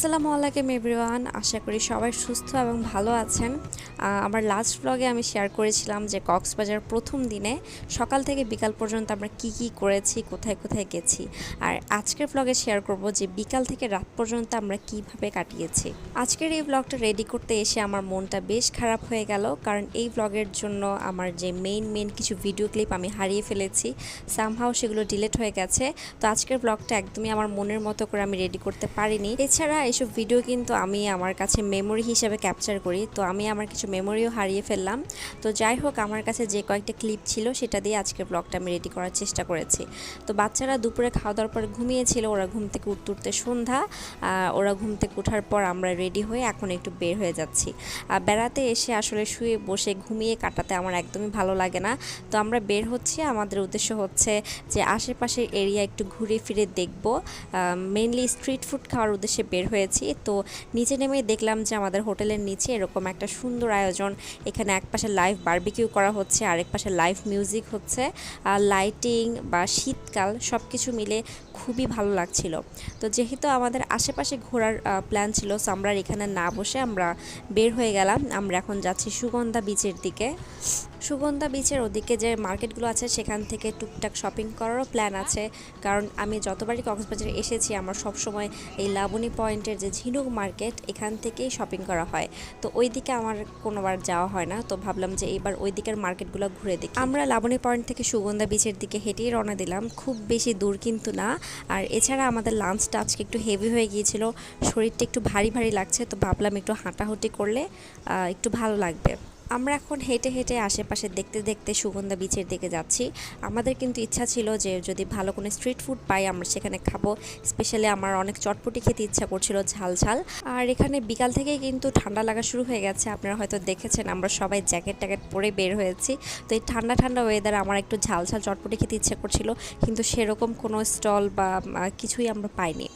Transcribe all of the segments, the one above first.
আসসালামু আলাইকুম এভরিওয়ান। আশা করি সবাই সুস্থ এবং ভালো আছেন। আমার লাস্ট ব্লগে আমি শেয়ার করেছিলাম যে কক্সবাজার প্রথম দিনে সকাল থেকে বিকাল পর্যন্ত আমরা কি কি করেছি, কোথায় কোথায় গেছি। আর আজকের ব্লগে শেয়ার করব যে বিকাল থেকে রাত পর্যন্ত আমরা কীভাবে কাটিয়েছি। আজকের এই ব্লগটা রেডি করতে এসে আমার মনটা বেশ খারাপ হয়ে গেল। কারণ এই ব্লগের জন্য আমার যে মেইন মেইন কিছু ভিডিও ক্লিপ আমি হারিয়ে ফেলেছি সামহাও সেগুলো ডিলেট হয়ে গেছে। তো আজকের ব্লগটা একদমই আমার মনের মতো করে আমি রেডি করতে পারিনি। এছাড়া এইসব ভিডিও কিন্তু আমি আমার কাছে মেমোরি হিসেবে ক্যাপচার করি। তো আমি আমার কিছু মেমোরিও হারিয়ে ফেললাম। তো যাই হোক, আমার কাছে যে কয়েকটা ক্লিপ ছিল, সেটা দিয়ে আজকের ব্লগটা আমি রেডি করার চেষ্টা করেছি। তো বাচ্চারা দুপুরে খাওয়া দাওয়ার পর ঘুমিয়েছিল, ওরা ঘুম থেকে উঠতে উঠতে সন্ধ্যা ওরা ঘুম থেকে ওঠার পর আমরা রেডি হয়ে এখন একটু বের হয়ে যাচ্ছি। আর বেড়াতে এসে আসলে শুয়ে বসে ঘুমিয়ে কাটাতে আমার একদমই ভালো লাগে না। তো আমরা বের হচ্ছি। আমাদের উদ্দেশ্য হচ্ছে যে আশেপাশের এরিয়া একটু ঘুরে ফিরে দেখব। মেনলি স্ট্রিট ফুড খাওয়ার উদ্দেশ্যে বের হয়েছি তো নিচে নেমে দেখলাম যে আমাদের হোটেলের নিচে এরকম একটা সুন্দর আয়োজন। এখানে এক পাশে লাইভ বার্বিকিউ করা হচ্ছে, আরেক পাশে লাইভ মিউজিক হচ্ছে। আর লাইটিং বা শীতকাল সব কিছু মিলে খুবই ভালো লাগছিল। তো যেহেতু আমাদের আশেপাশে ঘোরার প্ল্যান ছিল সো আমরা এখানে না বসে আমরা বের হয়ে গেলাম। আমরা এখন যাচ্ছি সুগন্ধা বিচের দিকে। সুগন্ধা বিচের ওদিকে যে মার্কেটগুলো আছে, সেখান থেকে টুকটাক শপিং করারও প্ল্যান আছে। কারণ আমি যতবারই কক্সবাজারে এসেছি, আমার সবসময় এই লাবণী পয়েন্টের যে ঝিনুক মার্কেট এখান থেকেই শপিং করা হয়। তো ওই দিকে আমার কোনোবার যাওয়া হয় না। তো ভাবলাম যে এইবার ওই দিকের মার্কেটগুলো ঘুরে দেখি। আমরা লাবণী পয়েন্ট থেকে সুগন্ধা বিচের দিকে হেঁটেই রওনা দিলাম। খুব বেশি দূর কিন্তু না। আর এছাড়া আমাদের লাঞ্চটা আজকে একটু হেভি হয়ে গিয়েছিল, শরীরটা একটু ভারী ভারী লাগছে, তো ভাবলাম একটু হাঁটাহুটি করলে একটু ভালো লাগবে। আমরা এখন হেঁটে হেঁটে আশেপাশে দেখতে দেখতে সুগন্ধা বিচের দিকে যাচ্ছি। আমাদের কিন্তু ইচ্ছা ছিল যে যদি ভালো কোনো স্ট্রিট ফুড পাই, আমরা সেখানে খাব। স্পেশালি আমার অনেক চটপটি খেতে ইচ্ছা করছিল ঝাল ঝাল। আর এখানে বিকাল থেকেই কিন্তু ঠান্ডা লাগা শুরু হয়ে গেছে। আপনারা হয়তো দেখেছেন আমরা সবাই জ্যাকেট ট্যাকেট পরে বের হয়েছি। তো এই ঠান্ডা ঠান্ডা ওয়েদার আমার একটু ঝাল ঝাল চটপটি খেতে ইচ্ছা করছিল। কিন্তু সেরকম কোনো স্টল বা কিছুই আমরা পাইনি।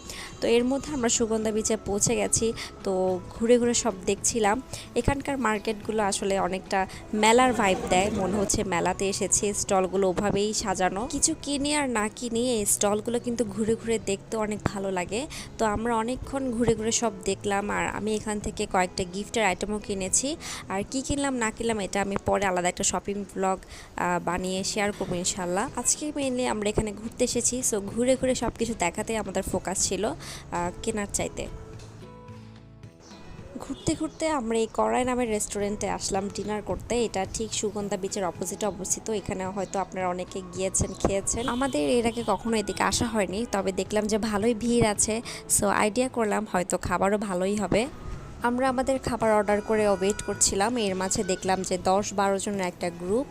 তো এর মধ্যে আমরা সুগন্ধা বিচে পৌঁছে গেছি। তো ঘুরে ঘুরে সব দেখছিলাম। এখানকার মার্কেটগুলো আসলে অনেকটা মেলার ভাইব দেয়। মনে হচ্ছে মেলাতে এসেছে, স্টলগুলো ওভাবেই সাজানো। কিছু কিনি আর না কিনি, এই স্টলগুলো কিন্তু ঘুরে ঘুরে দেখতে অনেক ভালো লাগে। তো আমরা অনেকক্ষণ ঘুরে ঘুরে সব দেখলাম আর আমি এখান থেকে কয়েকটা গিফটের আইটেমও কিনেছি। আর কি কিনলাম, না কিনলাম, এটা আমি পরে আলাদা একটা শপিং ব্লগ বানিয়ে শেয়ার করব ইনশাল্লাহ আজকে মেনলি আমরা এখানে ঘুরতে এসেছি সো ঘুরে ঘুরে সব কিছু দেখাতে আমাদের ফোকাস ছিল কেনার চাইতে। ঘুরতে ঘুরতে আমরা এই কড়াই নামের রেস্টুরেন্টে আসলাম ডিনার করতে। এটা ঠিক সুগন্ধা বিচের অপোজিটে অবস্থিত। এখানে হয়তো আপনারা অনেকে গিয়েছেন, খেয়েছেন। আমাদের এর আগে কখনো এদিকে আসা হয়নি, তবে দেখলাম যে ভালোই ভিড় আছে। সো আইডিয়া করলাম হয়তো খাবারও ভালোই হবে। আমরা আমাদের খাবার অর্ডার করে ওয়েট করছিলাম। এর মাঝে দেখলাম যে দশ বারো জনের একটা গ্রুপ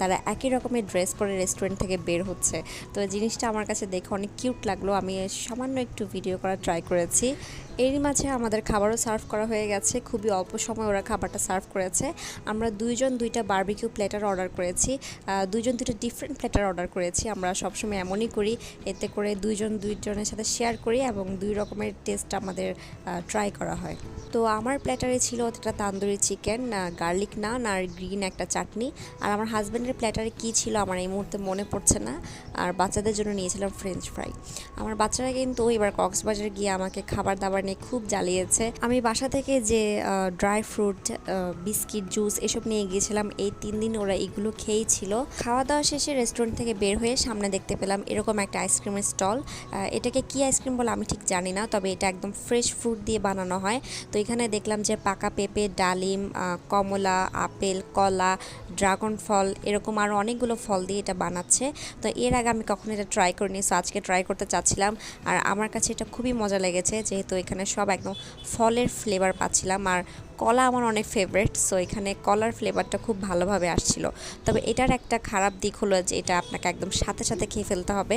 তারা একই রকমের ড্রেস পরে রেস্টুরেন্ট থেকে বের হচ্ছে। তো জিনিসটা আমার কাছে দেখে অনেক কিউট লাগল। আমি সামান্য একটু ভিডিও করা ট্রাই করেছি। এরই মাঝে আমাদের খাবারও সার্ভ করা হয়ে গেছে। খুবই অল্প সময় ওরা খাবারটা সার্ভ করেছে। আমরা দুইজন দুইটা বারবিকিউ প্লেটার অর্ডার করেছি। দুইজন দুইটা ডিফারেন্ট প্লেটার অর্ডার করেছি। আমরা সবসময় এমনই করি, এতে করে দুইজন দুইজনের সাথে শেয়ার করি এবং দুই রকমের টেস্ট আমাদের ট্রাই করা হয়। তো আমার প্ল্যাটারে ছিল একটা তান্দুরি চিকেন গার্লিক নান আর গ্রিন একটা চাটনি। আর আমার হাজব্যান্ডের প্ল্যাটারে কী ছিল আমার এই মুহূর্তে মনে পড়ছে না। আর বাচ্চাদের জন্য নিয়েছিলাম ফ্রেঞ্চ ফ্রাই। আমার বাচ্চারা কিন্তু এবার কক্সবাজার গিয়ে আমাকে খাবার দাবার নিয়ে খুব জ্বালিয়েছে। আমি বাসা থেকে যে ড্রাই ফ্রুট বিস্কিট জুস এসব নিয়ে গিয়েছিলাম, এই তিন দিন ওরা এগুলো খেয়েই ছিল খাওয়া দাওয়া শেষে রেস্টুরেন্ট থেকে বের হয়ে সামনে দেখতে পেলাম এরকম একটা আইসক্রিমের স্টল এটাকে কি আইসক্রিম বলে আমি ঠিক জানি না, তবে এটা একদম ফ্রেশ ফ্রুট দিয়ে বানানো হয়। তো এখানে দেখলাম যে পাকা পেঁপে, ডালিম কমলা, আপেল, কলা ড্রাগন ফল এরকম আরও অনেকগুলো ফল দিয়ে এটা বানাচ্ছে। তো এর আগে আমি কখনো এটা ট্রাই করিনি সো আজকে ট্রাই করতে চাচ্ছিলাম। আর আমার কাছে এটা খুবই মজা লেগেছে, যেহেতু এখানে সব একদম ফলের ফ্লেভার পাচ্ছিলাম। আর কলা আমার অনেক ফেভারিট সো এখানে কলার ফ্লেভারটা খুব ভালোভাবে আসছিল। তবে এটার একটা খারাপ দিক হলো যে এটা আপনাকে একদম সাথে সাথে খেয়ে ফেলতে হবে।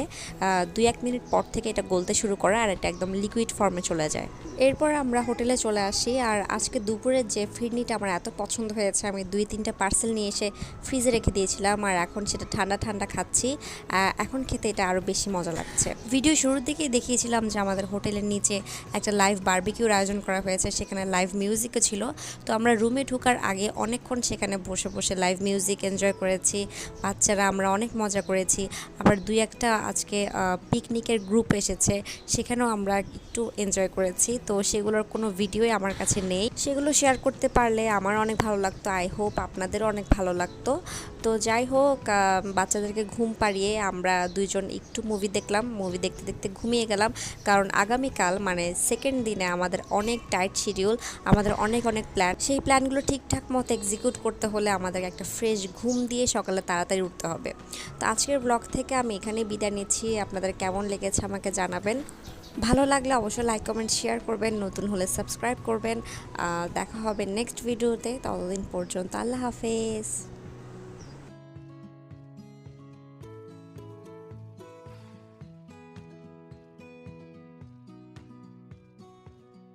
দুই এক মিনিট পর থেকে এটা গলতে শুরু করে আর এটা একদম লিকুইড ফর্মে চলে যায়। এরপর আমরা হোটেলে চলে আসি আর আজকে দুপুরের যে ফিরনিটা আমার এত পছন্দ হয়েছে, আমি দুই তিনটা পার্সেল নিয়ে এসে ফ্রিজে রেখে দিয়েছিলাম আর এখন সেটা ঠান্ডা ঠান্ডা খাচ্ছি। এখন খেতে এটা আরও বেশি মজা লাগছে। ভিডিও শুরুর দিকেই দেখিয়েছিলাম যে আমাদের হোটেলের নিচে একটা লাইভ বারবিকিউর আয়োজন করা হয়েছে, সেখানে লাইভ মিউজিকও ছিল। তো আমরা রুমে ঢোকার আগে অনেকক্ষণ সেখানে বসে বসে লাইভ মিউজিক এনজয় করেছি। বাচ্চারা আমরা অনেক মজা করেছি। আবার দুই একটা আজকে পিকনিকের গ্রুপ এসেছে, সেখানেও আমরা একটু এনজয় করেছি। তো সেগুলোর কোনো ভিডিওই আমার কাছে নেই। সেগুলো শেয়ার করতে পারলে আমার অনেক ভালো লাগতো। আই হোপ আপনাদেরও অনেক ভালো লাগতো। তো যাই হোক বাচ্চাদেরকে ঘুম পাড়িয়ে আমরা দুইজন একটু মুভি দেখলাম। মুভি দেখতে দেখতে ঘুমিয়ে গেলাম। কারণ আগামীকাল মানে সেকেন্ড দিনে আমাদের অনেক টাইট শিডিউল আমাদের অনেক অনেক প্ল্যান সেই প্ল্যানগুলো ঠিকঠাক মতো এক্সিকিউট করতে হলে আমাদের একটা ফ্রেশ ঘুম দিয়ে সকালে তাড়াতাড়ি উঠতে হবে। তো আজকের ব্লগ থেকে আমি এখানেই বিদায় নিচ্ছি। আপনাদের কেমন লেগেছে আমাকে জানাবেন। ভালো লাগলে অবশ্যই লাইক কমেন্ট শেয়ার করবেন। নতুন হলে সাবস্ক্রাইব করবেন। দেখা হবে নেক্সট ভিডিওতে ততদিন পর্যন্ত আল্লাহ হাফেজ।